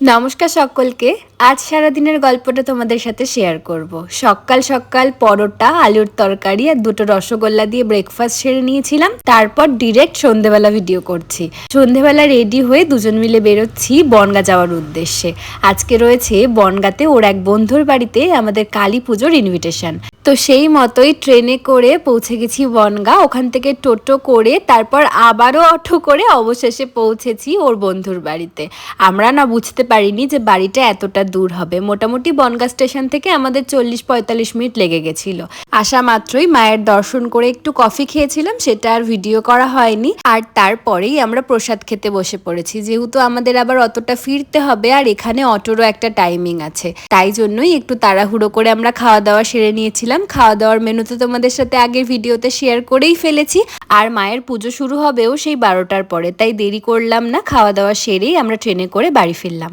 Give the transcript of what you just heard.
নমস্কার সকলকে। আজ সারাদিনের গল্পটা তোমাদের সাথে শেয়ার করব। সকাল সকাল পরোটা, আলুর তরকারি আর দুটো রসগোল্লা দিয়ে ব্রেকফাস্ট সেরে নিয়েছিলাম। তারপর ডিরেক্ট সন্ধেবেলা ভিডিও করছি। সন্ধেবেলা রেডি হয়ে দুজন মিলে বেরোচ্ছি বনগা যাওয়ার উদ্দেশ্যে। আজকে রয়েছে বনগাতে ওর এক বন্ধুর বাড়িতে আমাদের কালী পুজোর ইনভিটেশন তো সেই মতোই ট্রেনে করে পৌঁছে গেছি বনগা। ওখান থেকে টোটো করে, তারপর আবারও অটো করে অবশেষে পৌঁছেছি ওর বন্ধুর বাড়িতে। আমরা না বুঝতে পারিনি যে বাড়িটা এতটা দূর হবে। মোটামুটি বনগা স্টেশন থেকে আমাদের চল্লিশ পঁয়তাল্লিশ মিনিট লেগে গেছিল। আসা মাত্রই মায়ের দর্শন করে একটু কফি খেয়েছিলাম, সেটা আর ভিডিও করা হয়নি। আর তারপরেই আমরা প্রসাদ খেতে বসে পড়েছি। যেহেতু আমাদের আবার অতটা ফিরতে হবে, আর এখানে অটোরও একটা টাইমিং আছে। তাই জন্যই একটু তাড়াহুড়ো করে আমরা খাওয়া দাওয়া সেরে নিয়েছিলাম। খাওয়া দাওয়ার মেনু তো তোমাদের সাথে আগের ভিডিওতে শেয়ার করেই ফেলেছি। আর মায়ের পুজো শুরু হবেও সেই বারোটার পরে, তাই দেরি করলাম না। খাওয়া দাওয়া সেরেই আমরা ট্রেনে করে বাড়ি ফিরলাম।